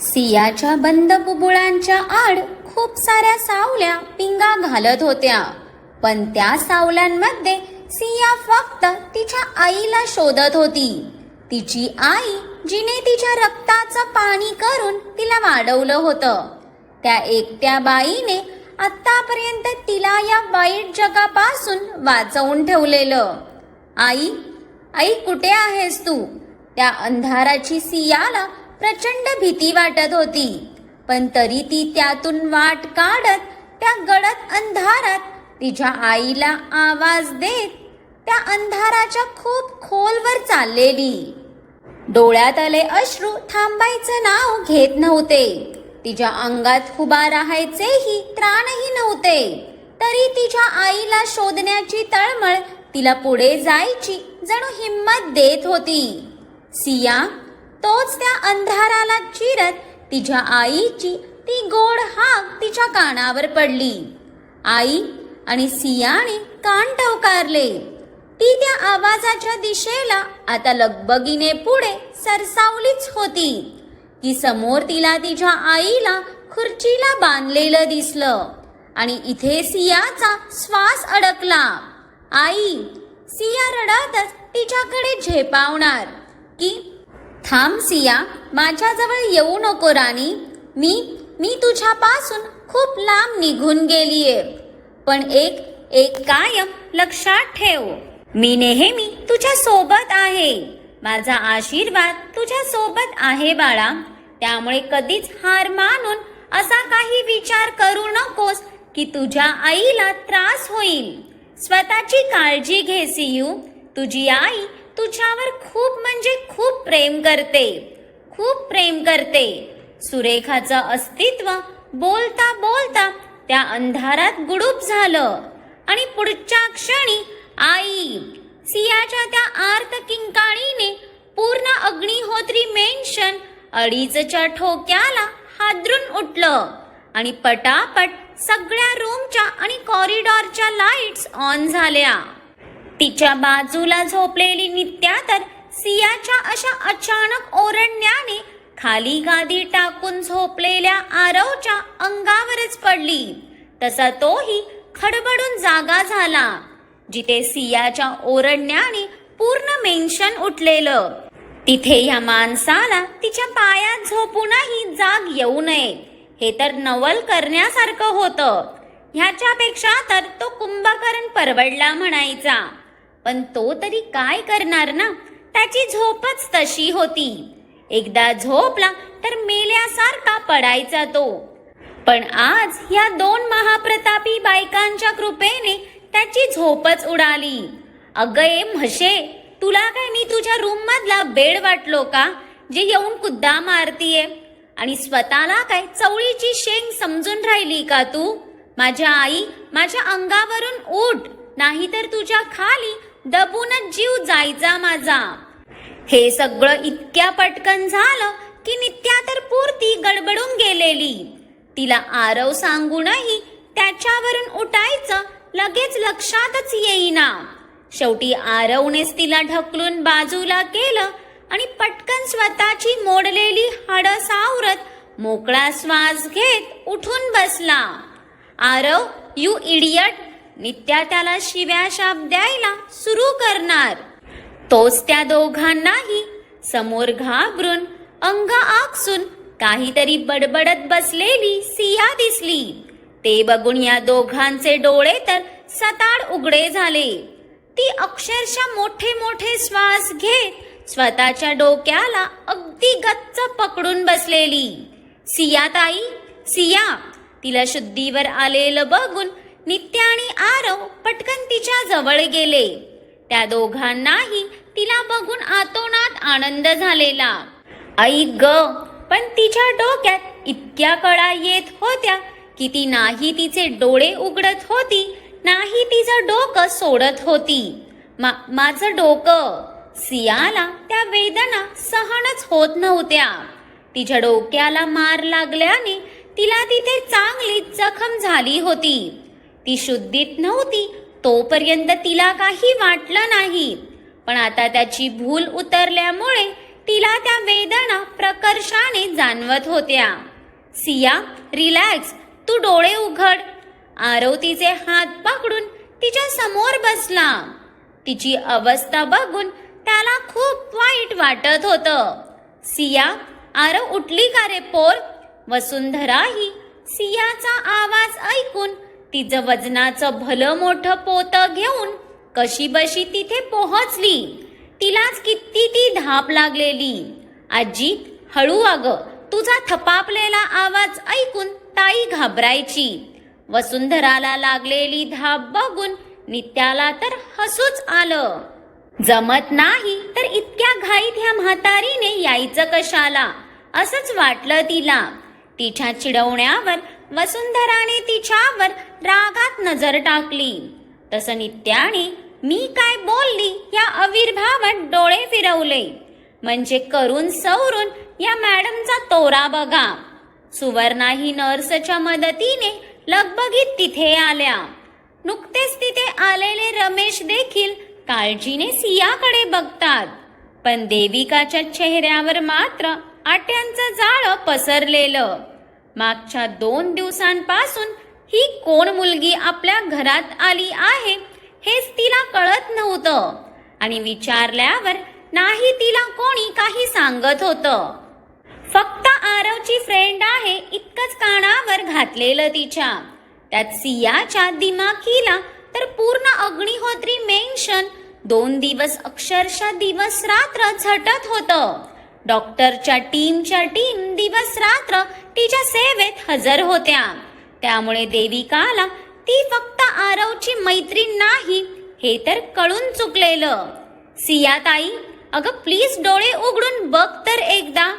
सियाच्या बंद बुबुळांच्या आड खूप साऱ्या सावल्या पिंगा घालत होत्या. पण त्या सावल्यांमध्ये सिया फक्त तिच्या आईला शोधत होती. तिची आई जिने तिच्या रक्ताचं पाणी करून तिला वाढवलं होतं. त्या एकट्या बाईने आतापर्यंत तिला या वाईट जगापासून वाचवून ठेवलेलं. आई आई कुठे आहेस तू? त्या अंधाराची सियाला प्रचंड भीती वाटत होती. पण तरी ती त्यातून वाट काढत त्या गडद अंधारात तिच्या आईला आवाज देत त्या अंधाराच्या खूप खोलवर चाललेली. डोळ्यात आले अश्रू थांबायचं नाव घेत नव्हते. तिच्या अंगात उभा राहायचेही त्राणही नव्हते. तरी तिच्या आईला शोधण्याची तळमळ तिला पुढे जायची जणू हिंमत देत होती. सिया तोच त्या अंधाराला चिरत तिच्या आईची ती गोड हाक तिच्या कानावर पडली. आई आणि सियाने कान टवकारले ती त्या आवाजाच्या दिशेला आता लगबगीने पुढे सरसावलीच होती. की समोर तिला तिच्या आईला खुर्चीला बांधलेलं दिसलं आणि इथे सियाचा श्वास अडकला. आई सिया रडतच तिच्याकडे झेपावणार की थांब सिया माझ्याजवळ येऊ नको राणी. मी मी तुझ्यापासून खूप लांब निघून गेलीये. पण एक एक कायम लक्षात ठेव. मी नेहमी तुझ्या सोबत आहे. माझा आशीर्वाद तुझ्या सोबत आहे बाळा. त्यामुळे कधीच हार मानून असा काही विचार करू नकोस की तुझ्या आईला त्रास होईल. स्वतःची काळजी घे सियू. तुझी आई तुझ्यावर खूप म्हणजे खूप प्रेम करते. खूप प्रेम करते. सुरेखाचं अस्तित्व बोलता बोलता त्या अंधारात गुडूप झालं. आणि पुढच्या क्षणी आई सियाच्या त्या आर्त किंकाळीने पूर्ण अग्निहोत्री मेन्शन अडीचच्या ठोक्याला हादरून उठलं. आणि पटापट सगळ्या रूमच्या आणि कॉरिडॉरच्या लाईट्स ऑन झाल्या. तिच्या बाजूला झोपलेली नित्या तर सियाच्या अशा अचानक ओरडण्याने खाली गादी टाकून झोपलेल्या आरवच्या अंगावरच पडली. तसा तोही खडबडून जागा झाला जिथे सियाच्या ओरडण्याने पूर्ण मेन्शन उठलेलं. तिथे ह्या माणसाला तिच्या पायात झोपूनही जाग येऊ नये हे तर नवल करण्यासारखं होतं. ह्याच्यापेक्षा तर तो कुंभकर्ण परवडला म्हणायचा. पण तो तरी काय करणार ना? त्याची झोपच तशी होती. एकदा झोपला तर मेल्यासारखा पडायचा तो. पण आज ह्या दोन महाप्रतापी बायकांच्या कृपेने त्याची झोपच उडाली. अगं ए म्हशे तुला काय मी तुझ्या रूम मधला बेड वाटलो का? जे येऊन कुद्दा मारतीये. आणि स्वतःला काय चवळीची शेंग समजून राहिली का तू? माझ्या आई माझ्या अंगावरून उठ नाहीतर तुझ्या खाली दबूनच जीव जायचा माझा. हे सगळं इतक्या पटकन झालं की नित्या तर पूर्ती गडबडून गेलेली. तिला आरव सांगूनही त्याच्यावरून उठायचं लगेच लक्षातच येईना. शेवटी आरवनेच तिला ढकलून बाजूला केलं आणि पटकन स्वतःची मोडलेली हाडं सावरत मोकळा श्वास घेत उठून बसला. आरव यू इडियट नित्या त्याला शिव्या शाप द्यायला सुरू करणार. तोच त्या दोघांनाही समोर घाबरून अंग आकसून काहीतरी बडबडत बसलेली सिया दिसली. ते बघून या दोघांचे डोळे तर सताड उघडे झाले. ती अक्षरशः मोठे मोठे श्वास घेत स्वतःच्या डोक्याला अगदी गच्च पकडून बसलेली. सिया ताई सिया तिला शुद्धीवर आलेलं बघून नित्या आणि आरव पटकन तिच्या जवळ गेले. त्या दोघांनाही तिला बघून आतोनात आनंद झालेला. आई ग पण तिच्या डोक्यात इतक्या कळा येत होत्या की ती नाही तिचे डोळे उघडत होती नाही तिचं डोकं सोडत होती. मा माझं डोकं. सियाला त्या वेदना सहनच होत नव्हत्या. तिच्या डोक्याला मार लागल्याने तिला तिथे चांगली जखम झाली होती. ती शुद्धीत नव्हती तोपर्यंत तिला काही वाटलं नाही. पण आता त्याची भूल उतरल्यामुळे तिला त्या वेदना प्रकर्षाने जाणवत होत्या. सिया रिलॅक्स तू डोळे उघड. आरव तिचे हात पकडून तिच्या समोर बसला. तिची अवस्था बघून त्याला खूप वाईट वाटत होतं. सिया आरव उठली का रे पोर? वसुंधरा ही सियाचा आवाज ऐकून तिचं वजनाचं भलं मोठं पोतं घेऊन कशी बशी तिथे पोहोचली? तिलाच किती ती धाप लागलेली. आजी हळू अग तुझा थपापलेला आवाज ऐकून ताई घाबरायची. वसुंधराला लागलेली धाप बघून नित्याला तर हसूच आलं. जमत नाही तर इतक्या घाईत ह्या म्हातारीने यायचं कशाला? असंच वाटलं तिला. तिच्या चिडवण्यावर वसुंधराने तिच्यावर रागात नजर टाकली. तसं नित्याने मी काय बोलली या अविर्भावात डोळे फिरवले. म्हणजे करून सवरून या मॅडमचा तोरा बघा. सुवर्णा ही नर्सच्या मदतीने लगबगीत तिथे आल्या. नुकतेच तिथे आलेले रमेश देखील काळजीने सियाकडे बघतात. पण देविकाच्या चेहऱ्यावर मात्र आट्यांचं जाळं पसरलेलं. मागच्या दोन दिवसांपासून ही कोण मुलगी आपल्या घरात आली आहे हेच तिला कळत नव्हतं. आणि विचारल्यावर नाही तिला कोणी काही सांगत होतं. फक्त आरवची फ्रेंड आहे इतकंच कानावर घातलेलं तिच्या. त्यात सियाच्या दिमाखीला तर पूर्ण अग्निहोत्री मेन्शन दोन दिवस अक्षरशः दिवस रात्र झटत होतं. डॉक्टरच्या टीमच्या टीम दिवस रात्र तिच्या सेवेत हजर होत्या. त्यामुळे देविकाला ती फक्त आरवची मैत्रीण नाही हे तर कळून चुकलेलं. सियाताई अगं प्लीज डोळे उघडून बघ तर एकदा.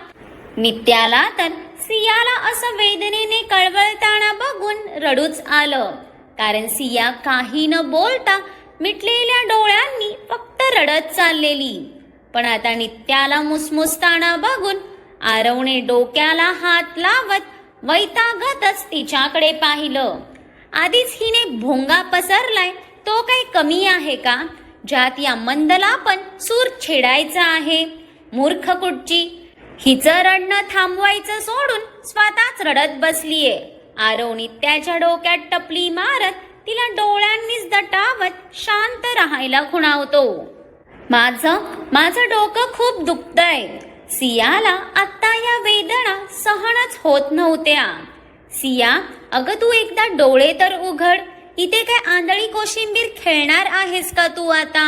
नित्याला तर सियाला असं वेदनेने कळवळताना बघून रडूच आलं. कारण सिया काही न बोलता मिटलेल्या डोळ्यांनी फक्त रडत चाललेली. पण आता नित्याला मुसमुसताना बघून आरवने डोक्याला हात लावत वैतागतच तिच्याकडे पाहिलं. आधीच हिने भोंगा पसरलाय तो काही कमी आहे का? ज्यात या मंदला पण सूर छेडायचा आहे. मूर्ख कुठची? हिचं रडणं थांबवायचं सोडून स्वतःच रडत बसलीये. आरवणी त्याच्या डोक्यात टपली मारत तिला डोळ्यांनीच दटावत शांत राहायला खुणावतो. माझं माझं डोकं खूप दुखतंय. सियाला आत्ता या वेदना सहनच होत नव्हत्या. सिया अगं तू एकदा डोळे तर उघड इथे काय आंधळी कोशिंबीर खेळणार आहेस का तू आता?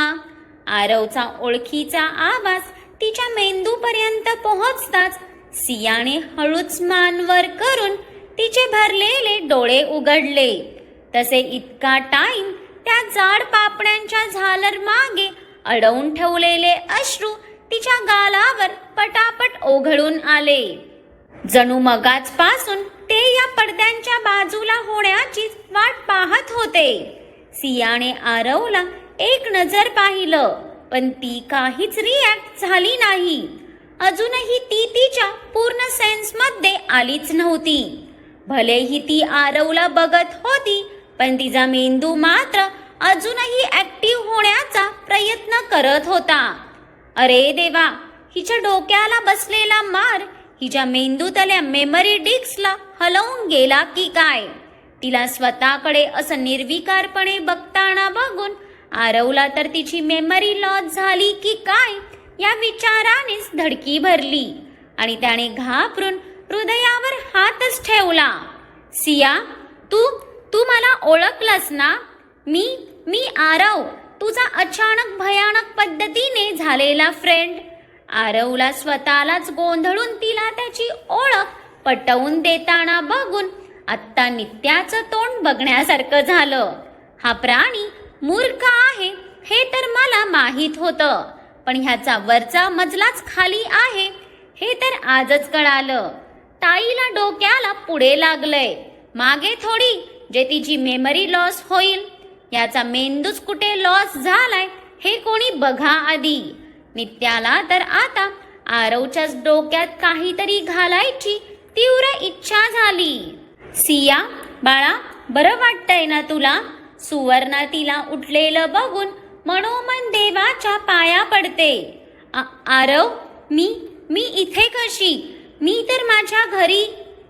आरवचा ओळखीचा आवाज तिच्या मेंदूपर्यंत पोहोचताच सियाने हळूच मानवर करून तिचे भरलेले डोळे उघडले. तसे इतका टाइम त्या जाड पापण्यांच्या झालर मागे अडवून ठेवलेले अश्रू तिच्या गालावर पटापट ओघळून आले. जणू मगाच पासून ते या पडद्यांच्या बाजूला होण्याची वाट पाहत होते. सियाने आरवला एक नजर पाहिलं पण ती काहीच रिॲक्ट झाली नाही. अजूनही ती तिच्या पूर्ण सेन्समध्ये आलीच नव्हती. भलेही ती आरवला बघत होती पण तिचा मेंदू मात्र अजूनही ऍक्टिव्ह होण्याचा प्रयत्न करत होता. अरे देवा हिच्या डोक्याला बसलेला मार हिच्या मेंदूतल्या मेमरी डिस्कला हलवून गेला की काय? तिला स्वतःकडे असं निर्विकारपणे बघताना बघून आरवला तर तिची मेमरी लॉस झाली की काय या विचारानेच धडकी भरली आणि त्याने घाबरून हृदयावर हातच ठेवला. सिया तू तू मला ओळखलंस ना? मी मी आरव तुझा अचानक भयानक पद्धतीने झालेला फ्रेंड आरवला स्वतःलाच गोंधळून तिला त्याची ओळख पटवून देताना बघून आत्ता नित्याचं तोंड बघण्यासारखं झालं. हा प्राणी मूर्ख आहे हे तर मला माहीत होतं पण ह्याचा वरचा मजलाच खाली आहे हे तर आजच कळालं. ताईला डोक्याला पुढे लागलंय. मागे थोडी जे तिची मेमरी लॉस होईल. याचा मेंदूच कुठे लॉस झालाय हे कोणी बघा आधी. नित्याला तर आता आरवच्याच डोक्यात काहीतरी घालायची तीव्र इच्छा झाली. सिया बाळा बरं वाटतंय ना तुला? सुवर्णा तिला उठलेलं बघून मनोमन देवाच्या पाया पडते. आरव मी मी इथे कशी? मी तर माझ्या घरी.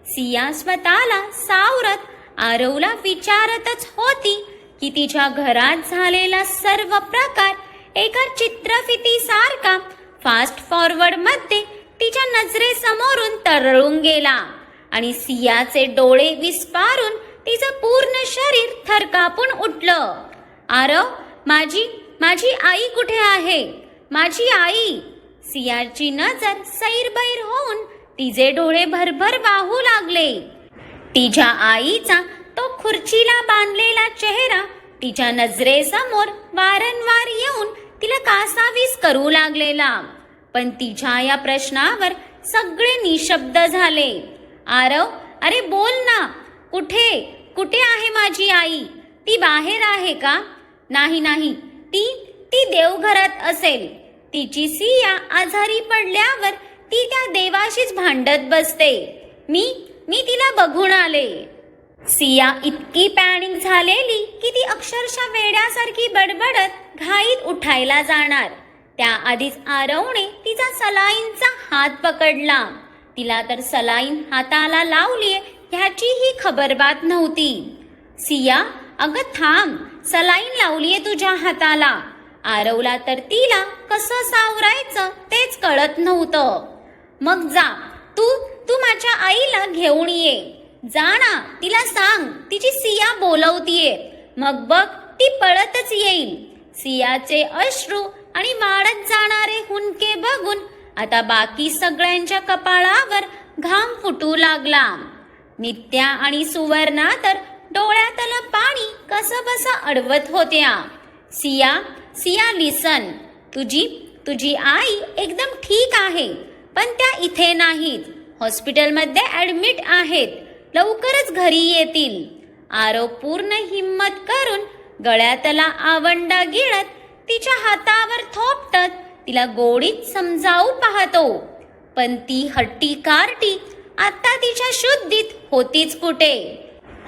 सिया स्वतःला सावरत आरवला विचारतच होती की तिच्या घरात झालेला सर्व प्रकार एका चित्रफितीसारखा फास्ट फॉरवर्डमध्ये तिच्या नजरेसमोरून तरळून गेला. आणि सियाचे डोळे विस्पारून तिचं पूर्ण शरीर थरकापून उठलं. आरव माझी माझी आई कुठे आहे? माझी आई. सियाची नजर सैरबैर होऊन तिचे डोळे भरभर वाहू लागले. तिच्या आईचा तो खुर्चीला बांधलेला चेहरा तिच्या नजरेसमोर वारंवार येऊन तिला कासावीस करू लागलेला. पण तिच्या या प्रश्नावर सगळे निशब्द झाले. आरव अरे बोल ना कुठे? कुठे आहे माझी आई? ती बाहेर आहे का? नाही नाही ती ती देवघरात असेल. तिची सिया आजारी पडल्यावर ती त्या देवाशीच भांडत बसते. मी मी तिला बघून आले. सिया इतकी पॅनिक झालेली की ती अक्षरशः वेड्यासारखी बडबडत घाईत उठायला जाणार. त्याआधीच आरवने तिचा सलाईनचा हात पकडला. तिला तर सलाईन हाताला लावलीये ह्याचीही खबरबात नव्हती. सिया अगं थांब सलाईन लावलीये तुझ्या हाताला. आरवला तर तिला कसं सावरायचं तेच कळत नव्हतं. मग जा तू तू माझ्या आईला घेऊन ये. जा ना तिला सांग तिची सिया बोलवतीये. मग बघ ती पळतच येईल. सियाचे अश्रू आणि वाढत जाणारे हुंदके बघून आता बाकी सगळ्यांच्या कपाळावर घाम फुटू लागला. नित्या आणि सुवर्णा तर डोळ्यातलं पाणी कसं बस अडवत होत्या. सिया सिया लिसन. तुझी तुझी आई एकदम ठीक आहे पण त्या इथे नाहीत. हॉस्पिटलमध्ये ऍडमिट आहेत. लवकरच घरी येतील. आरोप पूर्ण हिम्मत करून गळ्यातला आवंडा गिळत तिच्या हातावर थोपटत तिला गोडीत समजावू पाहतो. पण ती हट्टी कार्टी आता तिच्या शुद्धीत होतीच कुठे?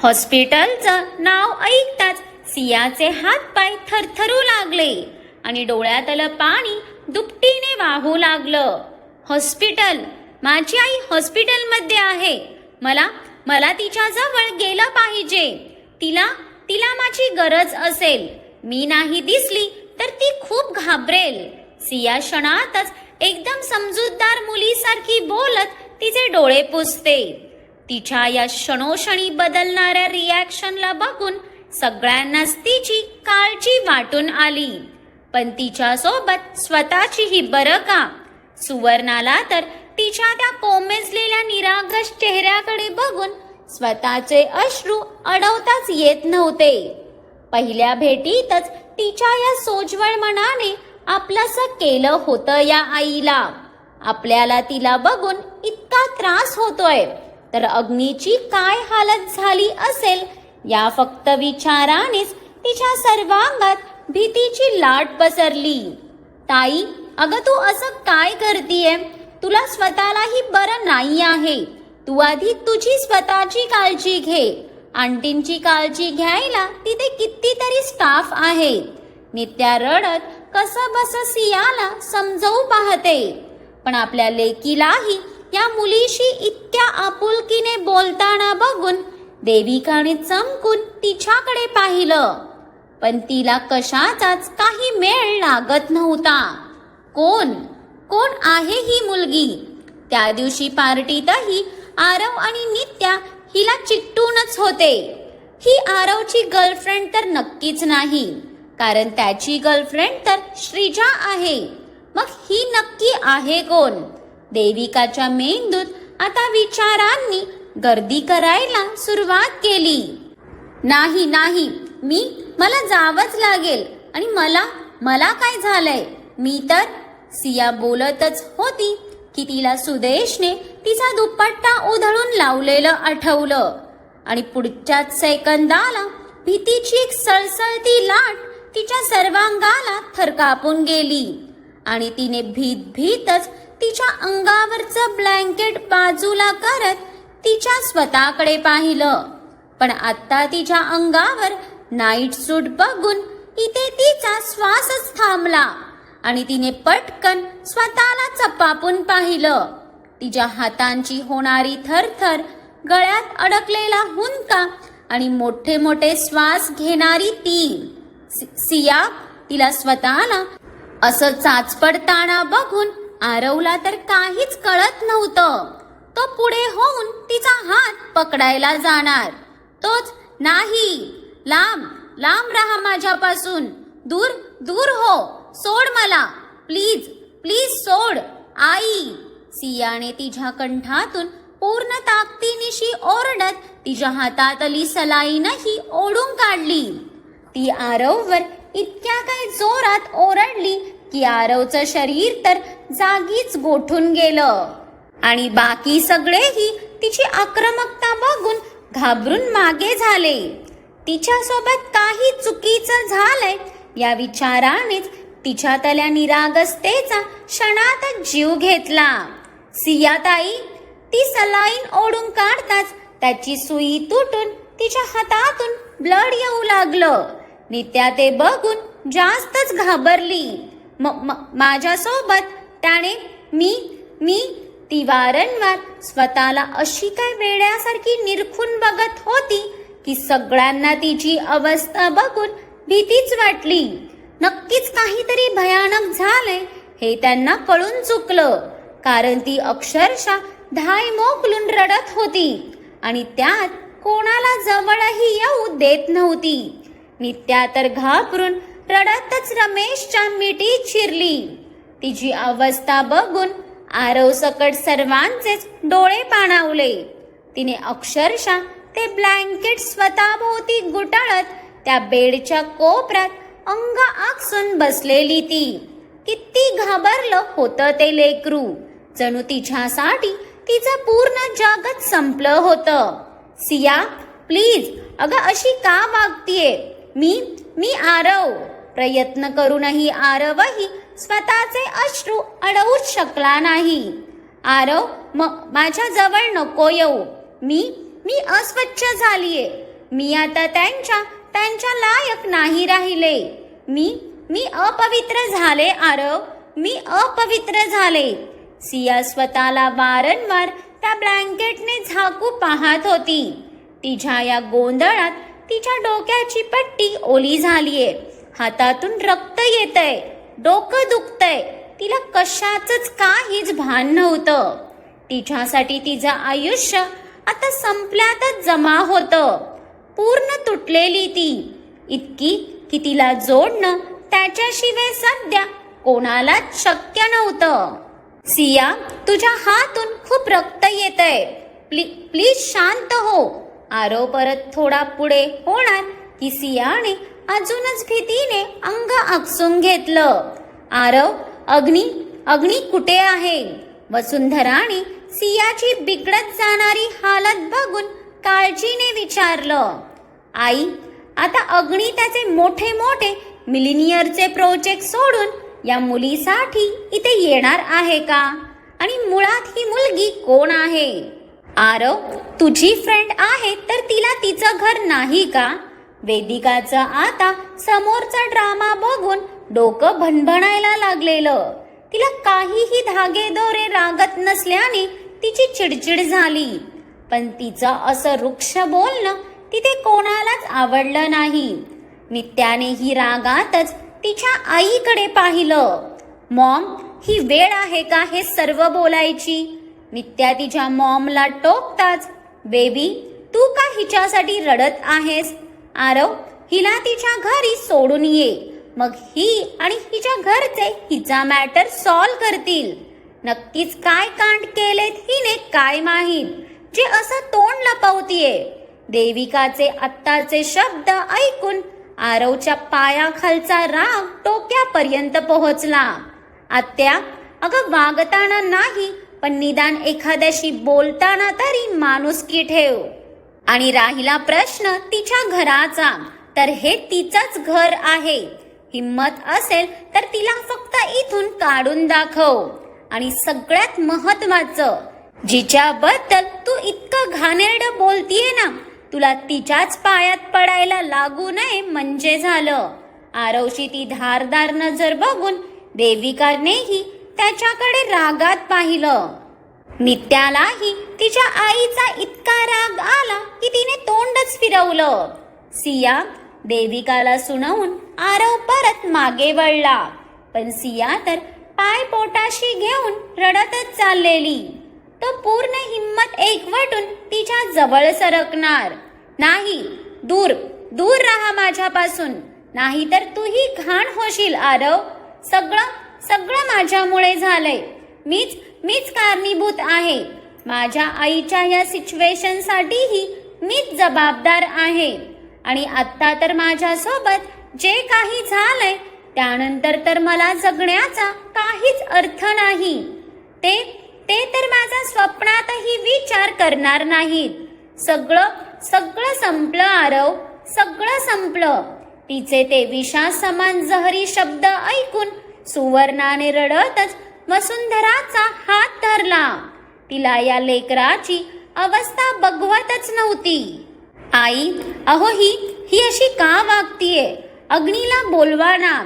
हॉस्पिटलचं नाव ऐकताच सियाचे हातपाय थरथरू लागले आणि डोळ्यातलं पाणी दुपटीने वाहू लागलं. हॉस्पिटल माझी आई हॉस्पिटलमध्ये आहे. मला मला तिच्या जवळ गेलं पाहिजे. तिला तिला माझी गरज असेल. मी नाही दिसली तर ती खूप घाबरेल. सिया क्षणातच एकदम समजूतदार मुलीसारखी बोलत तिचे डोळे पुसते. तिच्या या क्षणोक्षणी बदलणाऱ्या रिॲक्शनला बघून सगळ्यांनाच तिची काळजी वाटून आली. पण तिच्या सोबत स्वतःचीही बरं का? सुवर्णाला तर तिच्या त्या कोमेजलेल्या निरागस चेहऱ्याकडे बघून स्वतःचे अश्रू अडवताच येत नव्हते. पहिल्या भेटीतच तिच्या या सोजवळ मनाने आपलंस केलं होतं या आईला. आपल्याला तिला बघून इतका त्रास होतोय. तर अग्नीची काय हालत झाली असेल या फक्त विचारानेच तिच्या सर्वांगात भीतीची लाट पसरली. ताई अगं तू असं काय करतीये? तुला स्वतःलाही बरं नाही आहे. तू आधी तुझी स्वतःची काळजी घे. आंटींची काळजी घ्यायला तिथे कितीतरी स्टाफ आहेत. नित्या रडत कसं बस सियाला समजवू पाहते. पण आपल्या लेकीलाही या मुलीशी इतक्या आपुलकीने बोलताना बघून देविकाने चमकून तिच्याकडे पाहिलं. पण तिला कशाचाच काही मेळ लागत नव्हता. कोण? कोण आहे ही मुलगी? त्या दिवशी पार्टीतही आरव आणि नित्या हिला चिकटूनच होते. ही आरवची गर्लफ्रेंड तर नक्कीच नाही. कारण त्याची गर्लफ्रेंड तर श्रीजा आहे. मग ही नक्की आहे कोण? देविकाच्या मेंदूत आता विचारांनी गर्दी करायला सुरुवात केली. नाही नाही मी मला जावंच लागेल. आणि मला मला काय झालंय? मी तर सिया बोलतच होती. की तिला सुदेशने तिचा दुपट्टा उधळून लावलेलं आठवलं. आणि पुढच्याच सेकंदाला भीतीची एक सळसळती लाट तिच्या सर्वांगाला थरकापून गेली. आणि तिने भीत भीतच तिच्या अंगावरचं ब्लँकेट बाजूला करत तिच्या स्वतःकडे पाहिलं. पण आता तिच्या अंगावर नाईट सूट बघून इथे तिचा श्वासच थांबला. आणि तिने पटकन स्वतःला चपापून पाहिलं. तिच्या हातांची होणारी थरथर गळ्यात अडकलेला हुंका आणि मोठे मोठे श्वास घेणारी ती. सिया तिला स्वतःला असं चाचपडताना बघून आरवला तर काहीच कळत नव्हतं. तो पुढे होऊन तिचा हात पकडायला जाणार. तोच नाही लांब लांब राहा माझ्यापासून. दूर दूर हो. सोड मला. प्लीज प्लीज सोड. आई सियाने तिच्या कंठातून पूर्ण ताकदीनिशी ओरडत तिच्या हातातली सलाईनही ओढून काढली. ती आरववर इतक्या काही जोरात ओरडली की आरवचं शरीर तर जागीच गोठून गेलं. आणि बाकी सगळेही तिची आक्रमकता बघून घाबरून मागे झाले. तिच्यासोबत काही चुकीचं झालंय या विचारानेच तिच्यातल्या निरागसतेचा क्षणातच जीव घेतला. सियाताई ती सलाईन ओढून काढताच त्याची सुई तुटून तिच्या हातातून ब्लड येऊ लागलं. नित्या ते बघून जास्तच घाबरली. म- म- माझ्यासोबत त्याने मी मी ती वारंवार स्वतःला अशी काय वेड्यासारखी निरखून बघत होती की सगळ्यांना तिची अवस्था बघून भीतीच वाटली. नक्कीच काहीतरी भयानक झालंय हे त्यांना कळून चुकलं. कारण ती अक्षरशः धाय मोकलून रडत होती आणि त्यात कोणाला जवळही येऊ देत नव्हती. नित्या तर घाबरून रडतच रमेशच्या मिठी चिरली. तिची अवस्था बघून आरव सकट सर्वांचेच डोळे पाणावले. तिने अक्षरशः ते ब्लँकेट स्वतःभोवती गुटाळत त्या बेडच्या कोपऱ्यात अंग आकसून बसलेली ती. किती घाबरलं होतं ते लेकरू. जणू तिच्यासाठी तिचं पूर्ण जगत संपलं होतं. सिया प्लीज अगं अशी का वागतीये? मी मी आरव. प्रयत्न करूनही आरवही स्वतःचे अश्रू अडवूच शकला नाही. आरव म माझ्या जवळ नको येऊ. मी मी अस्वच्छ झालीये. मी आता त्यांच्या त्यांच्या लायक नाही राहिले. मी मी अपवित्र झाले आरव. मी अपवित्र झाले. सिया स्वतःला वारंवार त्या ब्लँकेटने झाकू पाहत होती. तिच्या या गोंधळात तिच्या डोक्याची पट्टी ओली झालीये. हातातून रक्त येतंय. डोकं दुखतंय. तिला कशाचंच काहीच भान नव्हतं. तिच्यासाठी तिचं आयुष्य आता संपल्यातच जमा होतं. पूर्ण तुटलेली ती. इतकी की तिला जोडणं त्याच्याशिवाय सध्या कोणालाच शक्य नव्हतं. सिया तुझ्या हातून खूप रक्त येतंय. प्ली प्लीज शांत हो. आरो परत थोडा पुढे होणार की सियाने अजूनच भीतीने अंग आकसून घेतलं. आरव अग्नी अग्नी कुठे आहे? वसुंधराने सियाची बिघडत जाणारी हालत बघून काळजीने विचारलं आई आता अग्नी त्याचे मोठे मोठे मिलिनियरचे प्रोजेक्ट सोडून या मुलीसाठी इथे येणार आहे का? आणि मुळात ही मुलगी कोण आहे? आरव तुझी फ्रेंड आहे तर तिला तिचं घर नाही का? वेदिकाचं आता समोरचा ड्रामा बघून डोकं भणभणायला लागलेलं. तिला काहीही धागे दोरे रागत नसल्याने तिची चिडचिड झाली. पण तिचं असं वृक्ष बोलणं तिथे कोणालाच आवडलं नाही. नित्याने ही रागातच तिच्या आईकडे पाहिलं. मॉम ही वेळ आहे का हे सर्व बोलायची? नित्या तिच्या मॉमला टोकताच. बेबी तू का हिच्यासाठी रडत आहेस? आरव हिला तिच्या घरी सोडून ये. मग ही आणि हिच्या घरचे हिचा मॅटर सॉल्व करतील. नक्कीच काय कांड केलेत हिने काय माहीत? जे असं तोंड लपवतीये. देविकाचे आत्ताचे शब्द ऐकून आरवच्या पायाखालचा राग डोक्यापर्यंत पोहोचला. आत्या अगं वागताना नाही पण निदान एखाद्याशी बोलताना तरी माणुसकी ठेव. आणि राहिला प्रश्न तिच्या घराचा तर हे तिचंच घर आहे. हिम्मत असेल तर तिला फक्त इथून काढून दाखव. आणि सगळ्यात महत्वाचं जिच्याबद्दल तू इतकं घाणेरडं बोलतीये ना तुला तिच्याच पायात पडायला लागू नये म्हणजे झालं. आरवशी ती धारदार नजर बघून देविकानेही त्याच्याकडे रागात पाहिलं. नित्यालाही तिच्या आईचा इतका राग आला की तिने तोंडच फिरवलं. सिया देविकाला सुनवून आरव परत मागे वळला. पण सिया तर पाय पोटाशी घेऊन रडतच चाललेली. तो पूर्ण हिम्मत एकवटून तिच्या जवळ सरकणार. नाही दूर दूर राहा माझ्यापासून. नाहीतर तूही घाण होशील आरव. सगळं सगळं माझ्यामुळे झालंय. मीच मीच कारणीभूत आहे. माझ्या आईच्या या सिच्युएशनसाठीही मीच जबाबदार आहे. आणि आत्ता तर माझ्यासोबत जे काही झालंय त्यानंतर तर मला जगण्याचा काहीच अर्थ नाही. ते ते तर माझा स्वप्नातही विचार करणार नाहीत. सगळं सगळं संपलं आरव सगळं संपलं. तिचे ते विषा समान जहरी शब्द ऐकून सुवर्णाने रडतच वसुंधराचा हात धरला. तिला या लेकराची अवस्था बघवतच नव्हती. आई अहो ही ही अशी का वागतीये? अग्नीला बोलवा ना.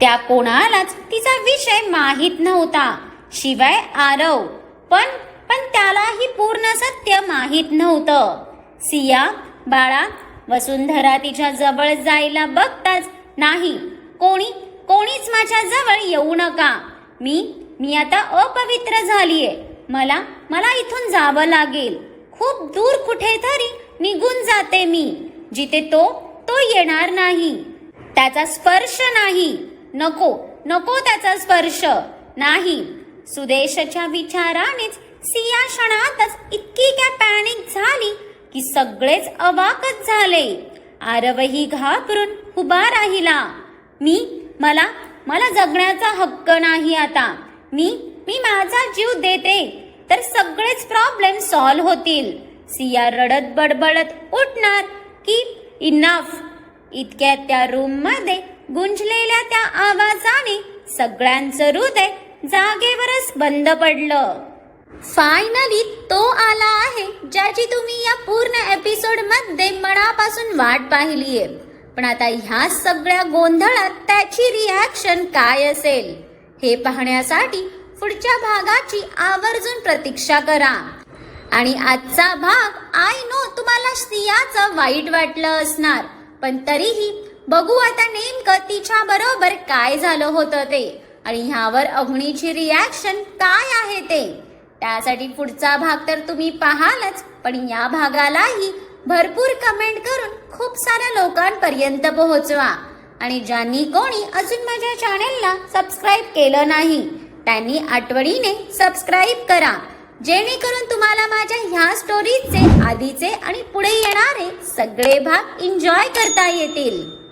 त्या कोणालाच तिचा विषय माहीत नव्हता. शिवाय आरव. पण पण त्यालाही पूर्ण सत्य माहीत नव्हतं. सिया बाळा वसुंधरा तिच्या जवळ जायला बघताच नाही कोणी कोणीच माझ्या जवळ येऊ नका. मी मी आता अपवित्र झालीये. मला मला इथून जावं लागेल. खूप दूर कुठेतरी निघून जाते मी. जिथे तो तो येणार नाही. त्याचा स्पर्श नाही. नको नको त्याचा स्पर्श. नाही सुदेशच्या विचारानेच सिया क्षणातच इतकी काय पॅनिक झाली की सगळेच अवाकच झाले. आरवही घाबरून उभा राहिला. मी? मला? मला जगण्याचा हक्क नाही आता. मी? मी माझा जीव देते. तर सगळेच प्रॉब्लेम सॉल्व्ह होतील. सिया रडत बडबडत उठणार की इनफ इतक्या त्या रूममध्ये गुंजलेल्या त्या आवाजाने सगळ्यांचं हृदय जागेवरच बंद पडलं. फायनली तो आला आहे ज्याची तुम्ही या पूर्ण एपिसोडमध्ये मनापासून वाट पाहिलीये पण आता ह्या सगळ्या गोंधळात त्याची रिॲक्शन काय असेल? हे पाहण्यासाठी पुढच्या भागाची आवर्जून प्रतीक्षा करा. आणि आजचा भाग आय नो तुम्हाला सियाचं वाईट वाटलं असणार पण तरीही बघू आता नेमकं तिच्या बरोबर काय झालं होतं ते. आणि ह्यावर अग्नीची रिॲक्शन काय आहे ते? त्यासाठी पुढचा भाग तर तुम्ही पाहालच पण या भागालाही भरपूर कमेंट करून खूप साऱ्या लोकांपर्यंत पोहोचवा. आणि ज्यांनी कोणी अजून माझ्या चॅनेलला सबस्क्राईब केलं नाही त्यांनी आठवणीने सबस्क्राईब करा. जेणेकरून तुम्हाला माझ्या ह्या स्टोरीजचे आधीचे आणि पुढे येणारे सगळे भाग एन्जॉय करता येतील.